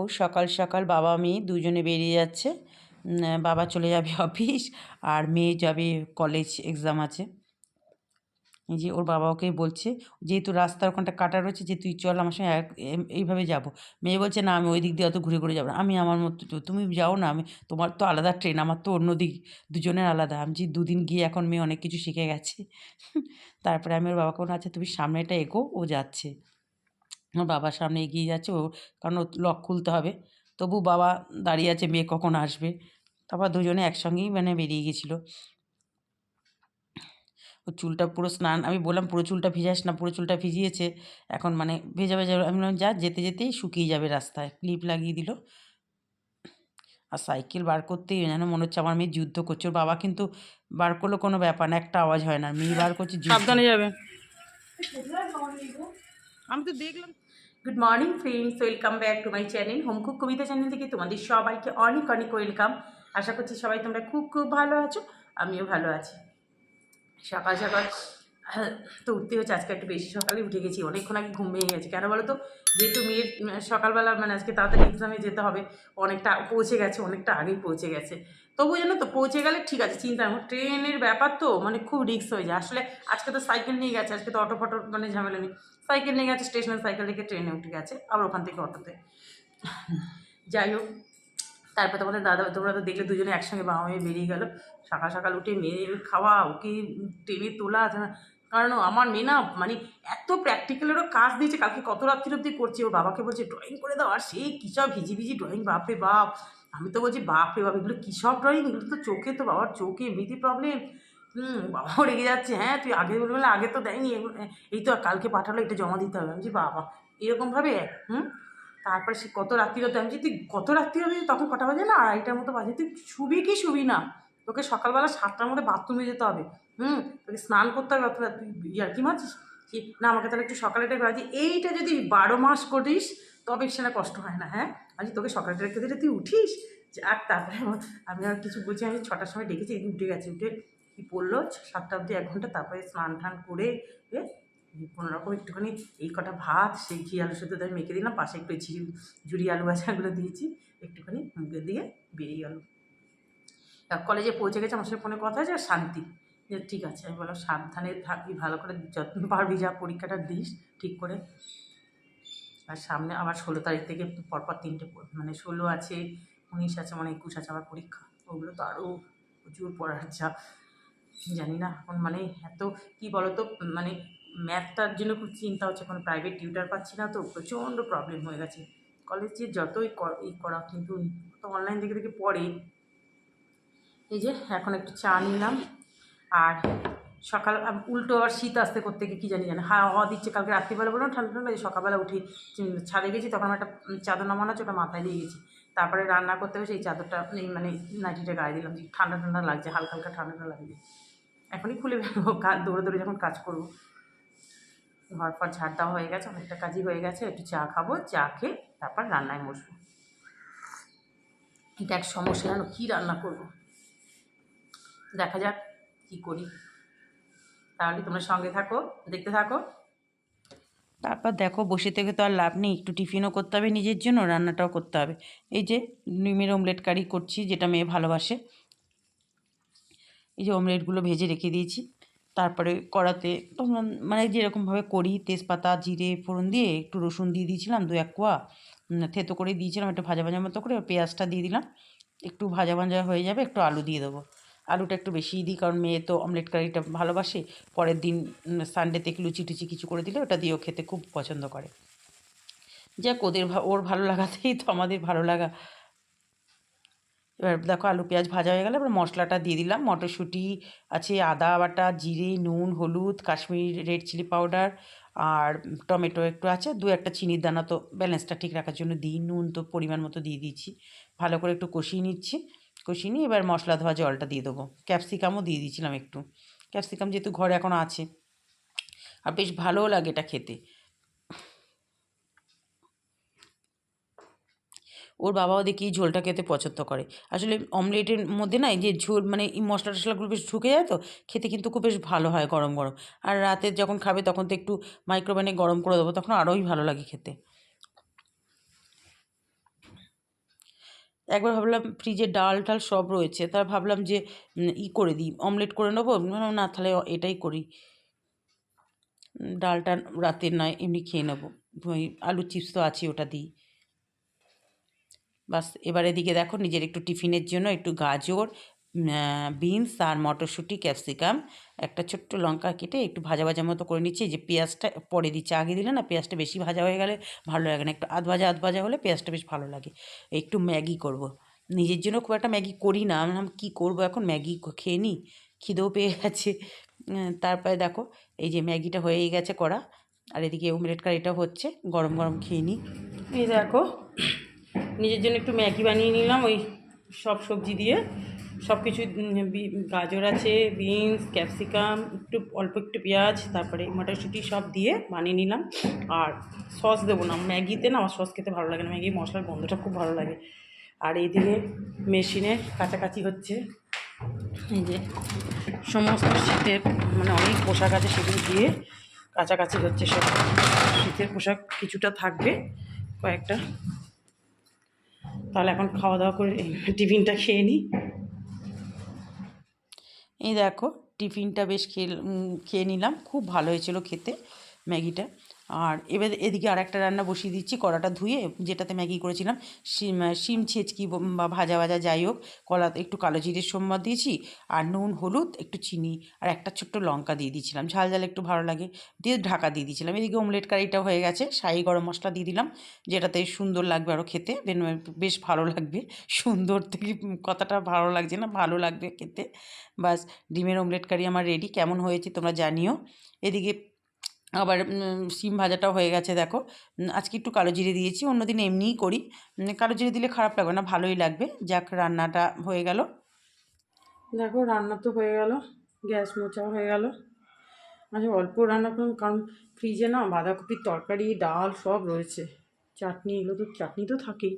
দেখো সকাল সকাল বাবা, মেয়ে দুজনে বেরিয়ে যাচ্ছে। বাবা চলে যাবে অফিস আর মেয়ে যাবে কলেজ এক্সাম আছে। যে ওর বাবা ওকে বলছে, যেহেতু রাস্তার ওখানটা কাটা রয়েছে, যে তুই চল, আমার সঙ্গে এইভাবে যাব। মেয়ে বলছে, না, আমি ওই দিক দিয়ে অত ঘুরে ঘুরে যাব না। আমি আমার মতো তুমি যাও না, আমি, তোমার তো আলাদা ট্রেন, আমার তো অন্য দিক, দুজনের আলাদা। আমি যে দুদিন গিয়ে এখন মেয়ে অনেক কিছু শিখে গেছে। তারপরে আমি ওর বাবাকে বললাম আচ্ছা তুমি সামনেটা এগো, ও যাচ্ছে। আমার বাবার সামনে এগিয়ে যাচ্ছে ও কারণ ও লক খুলতে হবে। তবু বাবা দাঁড়িয়ে আছে, মেয়ে কখন আসবে? তারপর দুজনে একসঙ্গেই মানে বেরিয়ে গেছিল। ও চুলটা পুরো স্নান, আমি বললাম, পুরো চুলটা ভিজাস না, পুরো চুলটা ভিজিয়েছে। এখন মানে ভেজা ভেজা, আমি বললাম, যা, যেতে যেতেই শুকিয়ে যাবে রাস্তায়। ক্লিপ লাগিয়ে দিল। আর সাইকেল বার করতেই যেন মনে হচ্ছে আমার মেয়ে যুদ্ধ করছে। ওর বাবা কিন্তু বার করল কোনো ব্যাপার না, একটা আওয়াজ হয় না। মেয়ে বার করছে যাবে। আমি তো দেখলাম। Good morning friends welcome back to my channel home cook Kabita channel থেকে তোমাদের সবাইকে অনেক অনেক ওয়েলকাম আশা করছি সবাই তোমরা খুব খুব ভালো আছো আমিও ভালো আছি। সকাল সকাল হ্যাঁ, তো উঠতে হচ্ছে আজকে একটু বেশি সকালে উঠে গেছি অনেকক্ষণ আগে ঘুম ভেঙে গেছে। কেন বলো তো যেহেতু মেয়ের সকালবেলা মানে আজকে তাড়াতাড়ি এক্সামে যেতে হবে অনেকটা পৌঁছে গেছে অনেকটা আগেই পৌঁছে গেছে। তবু জানো তো পৌঁছে গেলে ঠিক আছে, চিন্তা নেই। ট্রেনের ব্যাপার তো মানে খুব রিস্ক হয়ে যায়। আসলে আজকে তো সাইকেল নিয়ে গেছে, আজকে তো অটো ফটো মানে ঝামেলা নেই। সাইকেল নিয়ে গেছে, স্টেশনের সাইকেল থেকে ট্রেনে উঠে গেছে, আবার ওখান থেকে অটোতে। যাই হোক, তারপর তোমাদের দাদা, তোমরা তো দেখলে দুজনে একসঙ্গে বাবা মেয়ে বেরিয়ে গেল। সকাল সকাল উঠে মেয়ের খাওয়া, ওকে ট্রেনে তোলা কারণ আমার মেয়ে না মানে এত প্র্যাকটিক্যালেরও কাজ দিয়েছে, কালকে কত রাত্রি অব্দি করছে, ওর বাবাকে বলছে ড্রয়িং করে দাও, আর সেই কী সব ভিজি ভিজি ড্রয়িং বাপরে বাপ। আমি তো বলছি বাপরে বাপ এগুলো কী সব ড্রয়িং এগুলো তো চোখে তো বাবার চোখে এমনিতেই প্রবলেম হুম বাবাও রেগে যাচ্ছে হ্যাঁ তুই আগে বলে বলে আগে তো দেয়নি এই তো কালকে পাঠালো এটা জমা দিতে হবে। আমি বাবা এরকমভাবে হুম? তারপরে সে কত রাত্রি হতে আমি বলছি, তুই কত রাত্রি হবে? তখন কটা বাজে না? আড়াইটার মতো বাজে। তুই শুবি কি শুবি না? তোকে সকালবেলা সাতটার মধ্যে বাথরুমে যেতে হবে। হুম তোকে স্নান করতে হবে অথবা তুই ইয়ার কি মারছিস কি না আমাকে তাহলে একটু সকালেটা বাজে এইটা যদি বারো মাস করিস তবে সেটা কষ্ট হয় না হ্যাঁ? আজ তোকে সকালটা রেখে দিলে তুই উঠিস? আর তারপরে আমি আর কিছু বলছি আমি ছটার সময় ডেকেছি এই উঠে গেছে, উঠে কি পড়ল? সাতটা অবধি এক ঘণ্টা, তারপরে স্নান টান করে কোনো রকম একটুখানি এই কটা ভাত, সেই ঘি আলু সেদ্ধ আমি মেখে দিলাম, পাশে একটু ঝুরি আলু ভাজাগুলো দিয়েছি, একটুখানি মুখে দিয়ে বেরিয়ে গেল। কলেজে পৌঁছে গেছে, আমার সাথে ফোনে কথা হয়েছে, আর শান্তি। যে ঠিক আছে, আমি বললাম, সাবধানে থাকবি ভালো করে যত্ন পারবি যা পরীক্ষাটা দিস, ঠিক করে। আর সামনে আবার ষোলো তারিখ থেকে পরপর তিনটে মানে ষোলো আছে, উনিশ আছে মানে একুশ আছে আবার পরীক্ষা। ওগুলো তো আরও প্রচুর পড়ার চাপ। জানি না এখন মানে এত, কি বলতো মানে ম্যাথটার জন্য খুব চিন্তা হচ্ছে। কোনো প্রাইভেট টিউটার পাচ্ছি না তো, প্রচণ্ড প্রবলেম হয়ে গেছে। কলেজে যতই ই করা কিন্তু তো অনলাইন দেখে দেখে পড়ে। এই যে এখন একটু চা নিলাম। আর সকাল উল্টো আবার শীত আসতে করতে গিয়ে কী জানি জানি, হা, হাওয়া দিচ্ছে, কালকে রাত্রিবেলা বললাম, ঠান্ডা ঠান্ডা সকালবেলা উঠে ছাদে গেছি, তখন একটা চাদর নামানো আছে, ওটা মাথায় দিয়ে গেছি, তারপরে রান্না করতে হবে সেই চাদরটা মানে নাইটিটা গায়ে দিলাম, যে ঠান্ডা ঠান্ডা লাগছে, হালকা হালকা ঠান্ডা ঠান্ডা লাগছে। এখনই খুলে ফেলব দৌড়ে দৌড়ে যখন কাজ করব। ঘর পর ঝাড় দেওয়া হয়ে গেছে, অনেকটা কাজই হয়ে গেছে, একটু চা খাব, চা খেয়ে তারপর রান্নায় বসবো। এটা এক সমস্যা জানো, কী রান্না করব? দেখা যাক, কী করি। তাহলে তোমরা সঙ্গে থাকো, দেখতে থাকো। তারপর দেখো, বসে থেকে তো আর লাভ নেই, একটু টিফিনও করতে হবে নিজের জন্য, রান্নাটাও করতে হবে। এই যে ডিমের অমলেট কারি করছি, যেটা মেয়ে ভালোবাসে। এই যে অমলেটগুলো ভেজে রেখে দিয়েছি। তারপরে কড়াতে তোমরা মানে যেরকমভাবে করি, তেজপাতা, জিরে, ফোড়ন দিয়ে একটু রসুন দিয়ে দিয়েছিলাম, দু এক কোয়া। থেতো করে দিয়েছিলাম, একটু ভাজা ভাজা মতো করে পেঁয়াজটা দিয়ে দিলাম। একটু ভাজা ভাজা হয়ে যাবে, একটু আলু দিয়ে দেবো। আলুটা একটু বেশিই দিই, কারণ মেয়ে তো অমলেট কারিটা ভালোবাসে। পরের দিন সানডেতে লুচি টুচি কিছু করে দিলে ওটা দিয়েও খেতে খুব পছন্দ করে। যাক, ওদের ওর ভালো লাগাতেই তো আমাদের ভালো লাগা। এবার দেখো আলু পেঁয়াজ ভাজা হয়ে গেলে এবার মশলাটা দিয়ে দিলাম। মটরশুঁটি আছে, আদা বাটা, জিরে, নুন, হলুদ, কাশ্মীরি রেড চিলি পাউডার আর টমেটো একটু আছে। দু একটা চিনির দানা তো ব্যালেন্সটা ঠিক রাখার জন্য দিই। নুন তো পরিমাণ মতো দিয়ে দিয়েছি। ভালো করে একটু কষিয়ে নিচ্ছি। কষিয়ে নিয়ে এবার মশলা ধোয়া জলটা দিয়ে দেবো। ক্যাপসিকামও দিয়ে দিয়েছিলাম একটু। ক্যাপসিকাম যেহেতু ঘরে এখনও আছে। আর বেশ ভালোও লাগে এটা খেতে। ওর বাবাও দেখি ঝোলটা খেতে পছন্দ করে। আসলে অমলেটের মধ্যে না যে ঝোল মানে মশলা টশলাগুলো বেশ ঢুকে যায় তো, খেতে কিন্তু খুব বেশ ভালো হয় গরম গরম। আর রাতে যখন খাবে তখন তো একটু মাইক্রোওভেনে গরম করে দেবো, তখন আরোই ভালো লাগে খেতে। একবার ভাবলাম ফ্রিজে ডাল টাল সব রয়েছে, তার ভাবলাম যে ই করে দিই, অমলেট করে নেব না, তাহলে এটাই করি। ডালটা রাতে নয় এমনি খেয়ে নেব, ওই আলু চিপস তো আছে ওটা দিই। বাস, এবার এদিকে দেখো, নিজের একটু টিফিনের জন্য একটু গাজর বিনস আর মটরশুঁটি ক্যাপসিকাম। একটা ছোট্ট লঙ্কা কেটে একটু ভাজা ভাজা মতো করে নিচ্ছি। যে পেঁয়াজটা পরে দিচ্ছি। আগে দিলে না পেঁয়াজটা বেশি ভাজা হয়ে গেলে ভালো লাগে না। একটু আধ ভাজা আধ ভাজা হলে পেঁয়াজটা বেশ ভালো লাগে। একটু ম্যাগি করব। নিজের জন্য খুব একটা ম্যাগি করি না। আমি কী করব এখন? ম্যাগি খেয়ে নিই খিদেও পেয়ে গেছে। তারপরে দেখো, এই যে ম্যাগিটা হয়েই গেছে করা। আর এদিকে ওমলেট কারিটা হচ্ছে। গরম গরম খেয়ে নিই এই দেখো, নিজের জন্য একটু ম্যাগি বানিয়ে নিলাম ওই সব সবজি দিয়ে। সব কিছু গাজর আছে, বিনস, ক্যাপসিকাম, একটু অল্প একটু পেঁয়াজ, তারপরে মটরশুঁটি সব দিয়ে বানিয়ে নিলাম। আর সস দেবো না, ম্যাগিতে না আমার সস খেতে ভালো লাগে না ম্যাগি মশলার গন্ধটা খুব ভালো লাগে। আর এইদিকে মেশিনে কাছাকাছি হচ্ছে। এই যে সমস্ত শীতের মানে অনেক পোশাক আছে সেগুলো দিয়ে কাছাকাছি হচ্ছে সব। শীতের পোশাক কিছুটা থাকবে কয়েকটা। তাহলে এখন খাওয়া দাওয়া করে টিফিনটা খেয়ে নিই। এই দেখো টিফিনটা বেশ খেয়ে খেয়ে নিলাম। খুব ভালো হয়েছিল খেতে ম্যাগিটা। আর এবার এদিকে আর একটা রান্না বসিয়ে দিচ্ছি, কড়াটা ধুয়ে যেটাতে ম্যাগি করেছিলাম, শিম শিম, ছেচকি ব- ভাজা ভাজা যাই হোক, কলা একটু কালো জিরের সম্বাদ দিয়েছি, আর নুন, হলুদ, একটু চিনি, আর একটা ছোট্ট লঙ্কা দিয়ে দিয়েছিলাম। ঝাল ঝাল একটু ভালো লাগে, দিয়ে ঢাকা দিয়ে দিয়েছিলাম। এদিকে অমলেট কারিটা হয়ে গেছে, শাহি গরম মশলা দিয়ে দিলাম, যেটাতে সুন্দর লাগবে আরও খেতে বেশ ভালো লাগবে, সুন্দর থেকে কথাটা ভালো লাগছে না, ভালো লাগবে খেতে। বাস, ডিমের অমলেট কারি আমার রেডি কেমন হয়েছে তোমরা জানিও। এদিকে আবার উম, শিম ভাজাটাও হয়ে গেছে দেখো। আজকে একটু কালো জিরে দিয়েছি অন্যদিন এমনিই করি। কালো জিরে দিলে খারাপ লাগবে না ভালোই লাগবে। যাক রান্নাটা হয়ে গেল। দেখো রান্না তো হয়ে গেল গ্যাস মোচাও হয়ে গেল। আচ্ছা অল্প রান্না করুন কারণ ফ্রিজে না বাঁধাকপির তরকারি ডাল সব রয়েছে। চাটনি এগুলো তো চাটনি তো থাকেই।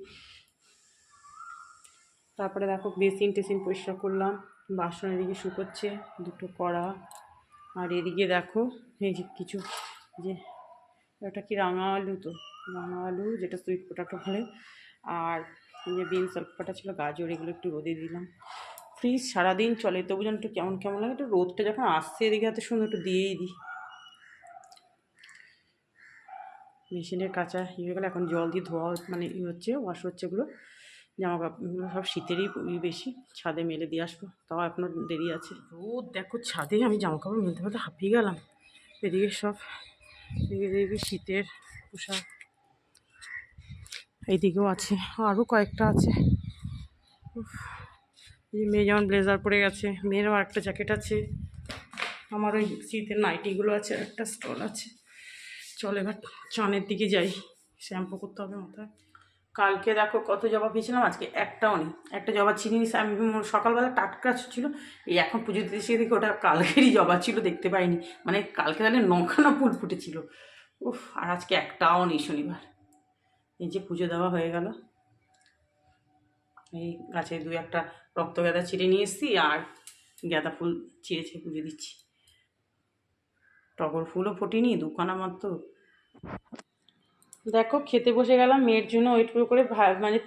তারপরে দেখো বেসিন টেসিন পরিষ্কার করলাম বাসন এদিকে শুকোচ্ছে দুটো কড়া। আর এদিকে দেখো, এই যে কিছু, যে ওটা কি রাঙা আলু তো? রাঙা আলু যেটা সুইট পোটাটো বলে। আর যে বিনস অল্প কটা ছিল, গাজর, এগুলো একটু রোদে দিলাম। ফ্রিজ সারাদিন চলে, তবু যেন একটু কেমন কেমন লাগে? একটু রোদটা যখন আসছে এদিকে এত সুন্দর একটু দিয়েই দিই। মেশিনের কাঁচা ইয়ে হয়ে গেলে এখন জল দিয়ে ধোয়া মানে হচ্ছে ওয়াশ হচ্ছে এগুলো। জামা কাপড়গুলো সব শীতেরই বেশি, ছাদে মেলে দিয়ে আসব। তাও এখনও দেরি আছে। রোদ, দেখো ছাদে আমি জামা কাপড় মেলতে মেলতে হাঁপিয়ে গেলাম। এদিকে সব, এদিকে শীতের পোশাক। এইদিকেও আছে আরও কয়েকটা আছে। মেয়ে যেমন ব্লেজার পরে গেছে, মেয়েরও একটা জ্যাকেট আছে। আমার ওই শীতের নাইটিগুলো আছে একটা স্টল আছে। চল এবার চানের দিকে যাই, শ্যাম্পু করতে হবে মাথায়। কালকে দেখো কত জবা পেয়েছিলাম আজকে একটাও নেই। একটা জবা চিনি আমি সকালবেলা টাটকা ছিল, এই এখন পুজো দিতে এসে দেখি ওটা কালকেরই জবা ছিল, দেখতে পাইনি। মানে কালকে তাহলে নখানা ফুল ফুটেছিল। উফ, আর আজকে একটাও নেই শনিবার। এই যে পুজো দেওয়া হয়ে গেল। এই গাছে দু একটা রক্ত গাঁদা ছিঁড়ে নিয়ে এসেছি, আর গাঁদা ফুল ছিঁড়ে ছিঁড়ে পুজো দিচ্ছি। টগর ফুলও ফোটেনি দুখানা মাত্র দেখো খেতে বসে গেলাম, মেয়ের জন্য ওয়েট করে করে মানে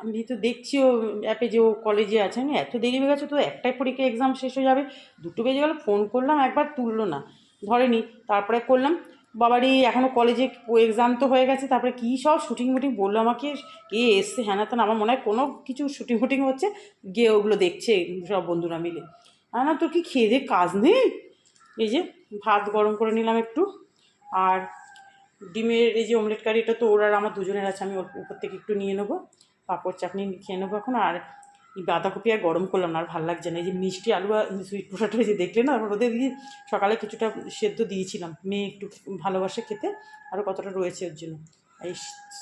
আমি তো দেখছি ও অ্যাপে যে ও কলেজে আছে, আমি এত দেরি হয়ে গেছে তো একটাই পরীক্ষা এক্সাম শেষ হয়ে যাবে। দুটো বেজে গেল ফোন করলাম, একবার তুললো না ধরেনি তারপরে করলাম বাবারই এখনও কলেজে এক্সাম তো হয়ে গেছে, তারপরে কী সব শুটিং মুটিং বলল আমাকে, কে এসছে হ্যাঁ না আমার মনে হয় কোনো কিছু শুটিং ফুটিং হচ্ছে, গিয়ে ওগুলো দেখছে সব বন্ধুরা মিলে। হ্যাঁ না, তোর কি খেয়ে দিয়ে কাজ নেই? এই যে ভাত গরম করে নিলাম একটু, আর ডিমের এই যে অমলেট কারি এটা তো ওর আর আমার দুজনের আছে, আমি ওর উপর থেকে একটু নিয়ে নেব। পাঁপড় চাটনি খেয়ে নেব এখন। আর এই বাঁধাকপি আর গরম করলাম না, আর ভালো লাগছে না। এই যে মিষ্টি আলু আর সুইট পোটাটো যে দেখলে না ওদের দিয়ে সকালে কিছুটা সেদ্ধ দিয়েছিলাম। মেয়ে একটু ভালোবাসে খেতে আরও কতটা রয়েছে ওর জন্য। এই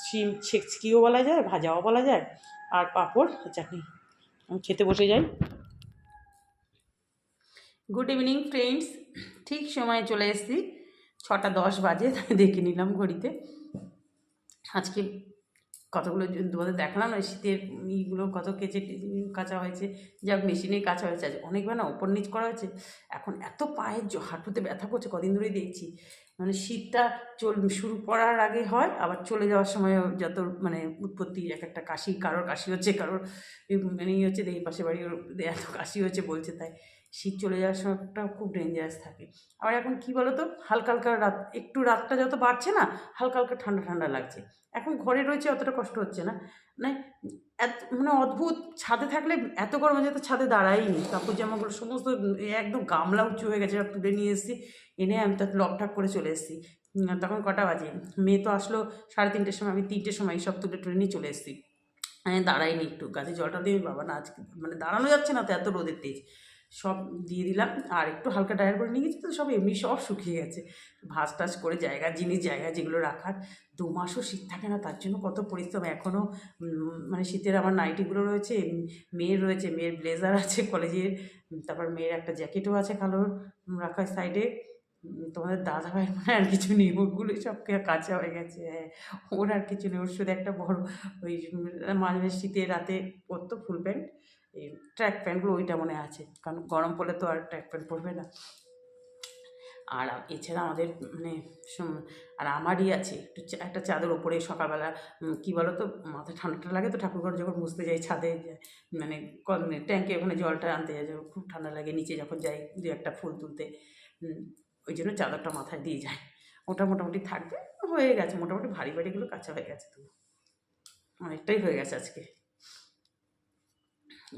শিম ছেচকিও বলা যায়, ভাজাও বলা যায়, আর পাঁপড় চাটনি। আমি খেতে বসে যাই। গুড ইভিনিং ফ্রেন্ডস ঠিক সময়ে চলে এসেছি। ছটা দশ বাজে দেখে নিলাম ঘড়িতে। আজকে কতগুলো যে- তোমাদের দেখালাম না শীতের ইগুলো কত কেচে কাঁচা হয়েছে। যাক মেশিনে কাঁচা হয়েছে। আজ অনেকবার না ওপর নিচ করা হয়েছে। এখন এত পায়ের জ- হাঁটুতে ব্যথা করছে, কদিন ধরেই দেখছি। মানে শীতটা চল শুরু করার আগে হয়, আবার চলে যাওয়ার সময় যত মানে উৎপত্তি, এক একটা কাশি, কারোর কাশি হচ্ছে, কারোর মানে হচ্ছে এই পাশে বাড়ি ওর এত কাশি হচ্ছে বলছে তাই। শীত চলে যাওয়ার সময়টা খুব ডেঞ্জারাস থাকে। আবার এখন কি বলো তো হালকা হালকা রাত, একটু রাতটা যত বাড়ছে না, হালকা হালকা ঠান্ডা ঠান্ডা লাগছে। এখন ঘরে রয়েছে অতটা কষ্ট হচ্ছে না। মানে এত মানে অদ্ভুত, ছাদে থাকলে এত গরমে যেত ছাদে দাঁড়াইনি কাপড় জামাগুলো সমস্ত একদম গামলা উঁচু হয়ে গেছে তুলে নিয়ে এসেছি। এনে আমি তাতে লকঠাক করে চলে এসেছি। তখন কটা বাজে? মেয়ে তো আসলো সাড়ে তিনটের সময়, আমি তিনটের সময় সব তুলে টুলে নিয়ে চলে এসেছি। আমি দাঁড়াইনি একটু, গাছে জলটা দিয়ে, বাবা না, আজকে মানে দাঁড়ানো যাচ্ছে না তো এত রোদের তেজ। সব দিয়ে দিলাম, আর একটু হালকা ডায়ার করে নিয়ে গেছি, তো সব এমনি সব শুকিয়ে গেছে। ভাজ টাজ করে জায়গা, জিনিস, জায়গা যেগুলো রাখার, দু মাসও শীত থাকে না, তার জন্য কত পরিশ্রম। এখনও মানে শীতের আমার নাইটিগুলো রয়েছে মেয়ের রয়েছে, মেয়ের ব্লেজার আছে কলেজের তারপর মেয়ের একটা জ্যাকেটও আছে কালোর রাখার সাইডে তোমাদের দাদা ভাই মানে আর কিছু নেই, ওগুলো সব কাঁচা হয়ে গেছে হ্যাঁ ওর আর কিছু নেই, ওর শুধু একটা বড়, ওই মাঝে শীতে রাতে পরতো ফুল প্যান্ট এই ট্র্যাক প্যান্টগুলো ওইটা মনে আছে। কারণ গরম পড়লে তো আর ট্র্যাক প্যান্ট পরবে না। আর এছাড়া আমাদের মানে আর আমারই আছে। একটু একটা চাদর ওপরে সকালবেলা কী বলো তো মাথায় ঠান্ডা ঠান্ডা লাগে তো ঠাকুরঘর যখন মুছতে যাই ছাদে মানে ট্যাঙ্কে ওখানে জলটা আনতে যাই, যখন খুব ঠান্ডা লাগে, নিচে যখন যাই দু একটা ফুল তুলতে ওই জন্য চাদরটা মাথায় দিয়ে যায় ওটা মোটামুটি থাকবে, হয়ে গেছে। মোটামুটি ভারী ভারীগুলো কাঁচা হয়ে গেছে তো। অনেকটাই হয়ে গেছে আজকে।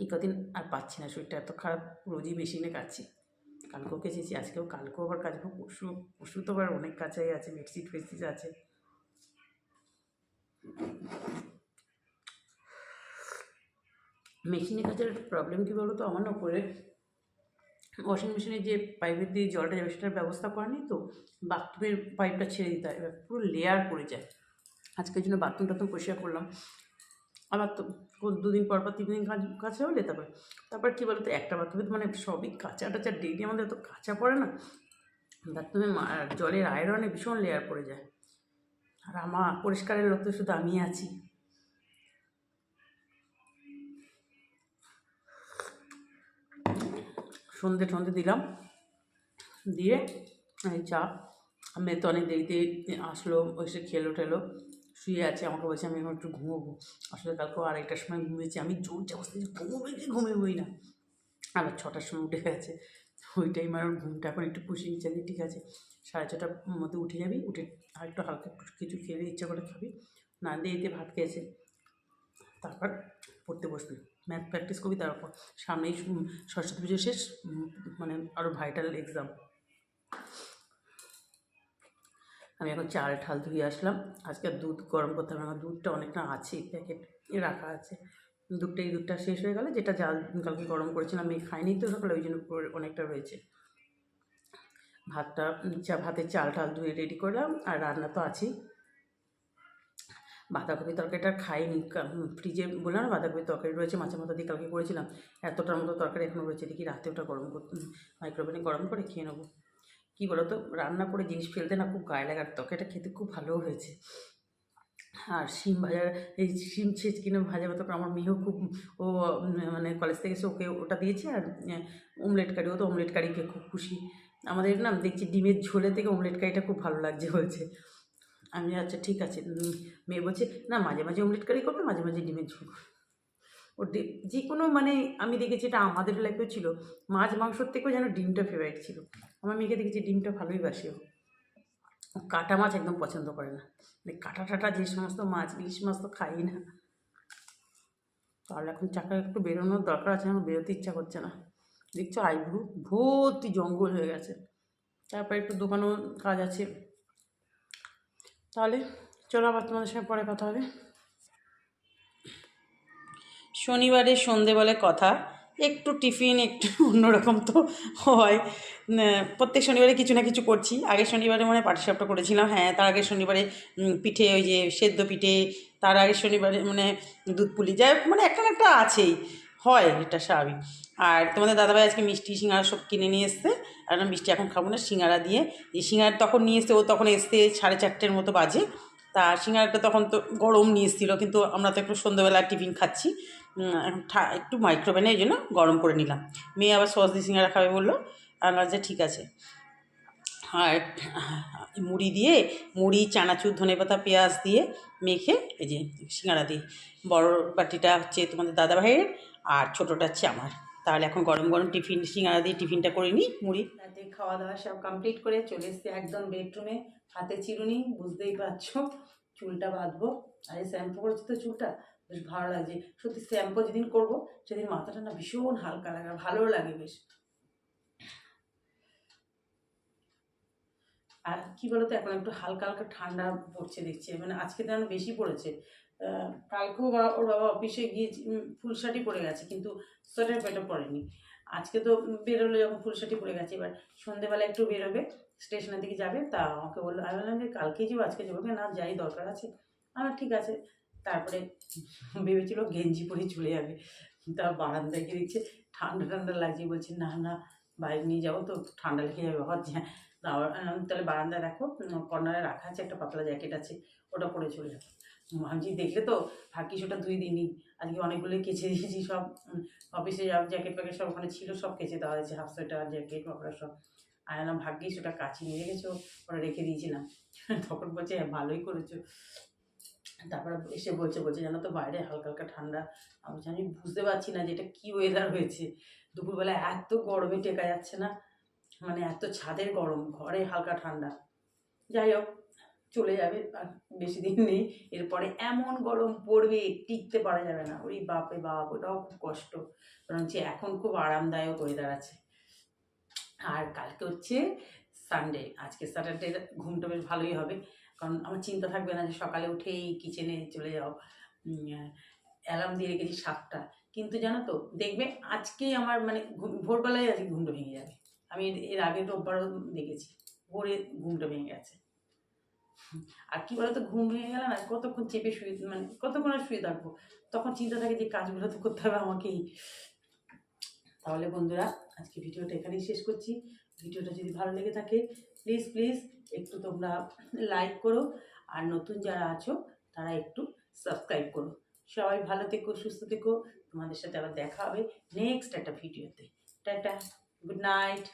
এই কদিন আর পাচ্ছি না, শরীরটা এত খারাপ, রোজই মেশিনে কাছে কালকেও কেচেছি, আজকেও, কালকেও আবার কাজ কাচবো পশু পশু তো আবার অনেক কাছাই আছে, বেডশিট, ফেডশিট আছে। মেশিনে কাচার প্রবলেম কী বলো তো আমার না উপরে ওয়াশিং মেশিনে যে পাইপের দিয়ে জলটা যাবে সেটার ব্যবস্থা করেনি তো বাথরুমের পাইপটা ছেড়ে দিতে হয়, এবার পুরো লেয়ার পড়ে যায়। আজকের জন্য বাথরুম টাথরুম পরিষ্কার করলাম। আবার তো দুদিন পর পর তিন দিন কাজ, কাছে হলে তারপর তারপর কী বলতো, একটা বাথরুমে তো মানে সবই কাঁচা টাচা ডেলি আমাদের তো কাঁচা পড়ে না। বাথরুমে জলের আয়রনে ভীষণ লেয়ার পড়ে যায়। আর আমার পরিষ্কারের লোক তো শুধু আমি আছি। সন্ধে টন্ধে দিলাম, দিয়ে এই চা মেয়ে তো অনেক দেরিতে আসলো, এসে খেলো টেলো। শুয়ে আছে আমাকে বলছে আমি এখন একটু ঘুমোবো। আসলে কালকে আড়াইটার সময় ঘুমিয়েছি আমি জোর অবস্থা ঘুমোবে কি ঘুমোবই না? আবার ছটার সময় উঠে গেছে ওই টাইম আর ঘুমটা এখন একটু পুষিয়ে নিচ্ছে আমি, ঠিক আছে সাড়ে ছটার মধ্যে উঠে যাবি উঠে আর একটু হালকা কিছু খেলে ইচ্ছা করে খাবি। না দেরিতে ভাত খেয়েছে তারপর পড়তে বসবি। ম্যাথ প্র্যাকটিস করবি তারপর সামনেই সরস্বতী পুজো শেষ মানে আরও ভাইটাল এক্সাম আমি এখন চাল ঠাল ধুয়ে আসলাম। আজকে দুধ গরম করতে হবে, আমার দুধটা অনেকটা আছে প্যাকেট রাখা আছে। দুধটা এই দুধটা শেষ হয়ে গেলে যেটা জাল কালকে গরম করেছিলাম, আমি খাইনি তো সকালে, ওই জন্য অনেকটা রয়েছে। ভাতটা, চা ভাতের চাল টাল ধুয়ে রেডি করলাম, আর রান্না তো আছেই। বাঁধাকপি তরকারিটা খাইনি ফ্রিজে বললাম না, বাঁধাকপি তরকারি রয়েছে মাছের মাথা দিয়ে কালকে করেছিলাম। এতটার মতো তরকারি এখনও রয়েছে, দেখি রাতে ওটা গরম মাইক্রোওভেনে গরম করে খেয়ে নেব। কী বলো তো রান্না করে জিনিস ফেলতে না খুব গায়ে লাগার তরকারিটা খেতে খুব ভালোও হয়েছে। আর শিম ভাজার, এই শিম ছেচ কিনে ভাজা তখন আমার মেয়েও খুব, ও মানে কলেজ থেকে এসে ওকে ওটা দিয়েছে আর অমলেট কারি ও তো অমলেট কারি খেয়ে খুব খুশি। আমাদের না দেখছি ডিমের ঝোলে থেকে অমলেট কারিটা খুব ভালো লাগছে বলছে। আমি আচ্ছা ঠিক আছে। মেয়ে বলছে, না, মাঝে মাঝে অমলেট কারি করবে, মাঝে মাঝে ডিমের ঝোল ও যে কোনো মানে আমি দেখেছি এটা আমাদের লাইফেও ছিল। মাছ, মাংসর থেকেও যেন ডিমটা ফেভারিট ছিল। আমার মেয়েকে দেখেছি ডিমটা ভালোই বাসে ও ও কাটা মাছ একদম পছন্দ করে না। মানে কাটা টাটা যে সমস্ত মাছ, ইলিশ মাছ তো খাই না। তাহলে এখন চাকা একটু বেরোনোর দরকার আছে, আমার বেরোতে ইচ্ছা করছে না। দেখছ আইব্রু ভর্তি জঙ্গল হয়ে গেছে। তারপর একটু দোকানও কাজ আছে। তাহলে চলো আবার তোমাদের সঙ্গে পরে কথা হবে। শনিবারে সন্ধেবেলায় কথা। একটু টিফিন, একটু অন্যরকম তো হয়। প্রত্যেক শনিবারে কিছু না কিছু করছি। আগের শনিবারে মানে পাটিসাপটা করেছিলাম। হ্যাঁ তার আগের শনিবারে পিঠে ওই যে সেদ্ধ পিঠে, তার আগের শনিবারে মানে দুধ পুলি, যাই মানে একটা না একটা আছেই। হয়, এটা স্বাভাবিক। আর তোমাদের দাদাভাই আজকে মিষ্টি সিঙ্গারা সব কিনে নিয়ে এসছে। আর মিষ্টি এখন খাব না, সিঙ্গারা দিয়ে। এই সিঙ্গারা তখন নিয়ে এসছে, ও তখন এসছে সাড়ে চারটের মতো বাজে। তা সিঙ্গারাটা তখন তো গরম নিয়ে এসেছিল, কিন্তু আমরা তো একটু সন্ধ্যেবেলা টিফিন খাচ্ছি। একটু মাইক্রোওভেনে এই জন্য গরম করে নিলাম। মেয়ে আবার সস দিয়ে সিঙ্গারা খাবে বলল। আর যে ঠিক আছে। আর মুড়ি দিয়ে, মুড়ি, চানাচুর, ধনেপাতা, পেঁয়াজ দিয়ে মেখে এই যে সিঙ্গারা দিই। বড় বাটিটা হচ্ছে তোমাদের দাদা ভাইয়ের আর ছোটোটা হচ্ছে আমার। তাহলে এখন গরম গরম টিফিন, সিঙ্গারা দিয়ে টিফিনটা করে নিই, মুড়ি। রাতে খাওয়া দাওয়া সব কমপ্লিট করে চলে এসেছি একদম বেডরুমে হাতে চিরুনি, বুঝতেই পারছ, চুলটা বাঁধবো। আর শ্যাম্পু করেছি তো চুলটা? বেশ ভালো লাগছে। সত্যি শ্যাম্পু যেদিন করব, সেদিন মাথাটা না ভীষণ হালকা লাগে ভালোও লাগে বেশ। আর কি বলতো, এখন একটু হালকা হালকা ঠান্ডা পড়ছে দেখছি। মানে আজকে তো বেশি পড়েছে। কালকেও বা, ওর বাবা অফিসে গিয়ে ফুল শার্টই পরে গেছে, কিন্তু সোয়েটার পেটে পড়েনি আজকে তো বেরোলো যখন, ফুল শার্টই পরে গেছে। এবার সন্ধেবেলা একটু বেরোবে স্টেশনের দিকে যাবে, তা আমাকে বলল, আমি বললাম যে, কালকেই যাব, আজকে যাব? না যাই দরকার আছে। আমার ঠিক আছে। তারপরে ভেবেছিল গেঞ্জি পরে চলে যাবে। তা বারান্দায় গিয়ে দেখছে ঠান্ডা ঠান্ডা লাগছে, বলছে না না, বাইরে নিয়ে যাব তো ঠান্ডা লেগে যাবে, ভাবছি হ্যাঁ। তাহলে বারান্দায় দেখো কর্নারে রাখা আছে, একটা পাতলা জ্যাকেট আছে, ওটা পরে চলে যাব। ভাবছি দেখলে তো ভাগ্যিস ওটা দুই দিনই, আজকে অনেকগুলোই কেচে দিয়েছি সব অফিসে যাব জ্যাকেট প্যাকেট সব ওখানে ছিল, সব কেচে দেওয়া হয়েছে, হাফ সোয়েটার, জ্যাকেট ওপরা সব। আর না ভাগ্যিস ওটা কাছে নিয়ে গেছো ওটা রেখে দিয়েছিলাম। তখন বলছে হ্যাঁ ভালোই করেছ। তারপরে এসে বলছে বলছে, জানো তো বাইরে হালকা হালকা ঠান্ডা। আমি আমি বুঝতে পারছি না যে এটা কী ওয়েদার হয়েছে। দুপুরবেলা এত গরমে টেকা যাচ্ছে না। মানে এত ছাদের গরম, ঘরে হালকা ঠান্ডা। যাই হোক, চলে যাবে, আর বেশি দিন নেই। এরপরে এমন গরম পড়বে, টিকতে পারা যাবে না। ওই বাপে বাপ, ওটাও খুব কষ্ট। কারণ হচ্ছে এখন খুব আরামদায়ক ওয়েদার আছে। আর কালকে হচ্ছে সানডে আজকে স্যাটারডে ঘুমটা বেশ ভালোই হবে। কারণ আমার চিন্তা থাকবে না যে সকালে উঠেই কিচেনে চলে যাও। অ্যালার্ম দিয়ে রেখেছি সাতটা। কিন্তু জানো তো, দেখবে আজকেই আমার মানে ভোরবেলায় আজকে ঘুমটা ভেঙে যাবে। আমি এর- আগে রোববারও দেখেছি, ভোরে ঘুমটা ভেঙে গেছে। আর কি বলতো, ঘুম ভেঙে গেলে না, কতক্ষণ চেপে শুয়ে মানে কতক্ষণ আর শুয়ে থাকব? তখন চিন্তা থাকে যে কাজগুলো তো করতে হবে আমাকেই। তাহলে বন্ধুরা, আজকে ভিডিওটা এখানেই শেষ করছি। ভিডিওটা যদি ভালো লেগে থাকে প্লিজ প্লিজ একটু তোমরা লাইক করো। আর নতুন যারা আছো, তারা একটু সাবস্ক্রাইব করো। সবাই ভালো থেকো, সুস্থ থেকো। তোমাদের সাথে আবার দেখা হবে নেক্সট একটা ভিডিওতে টাটা গুড নাইট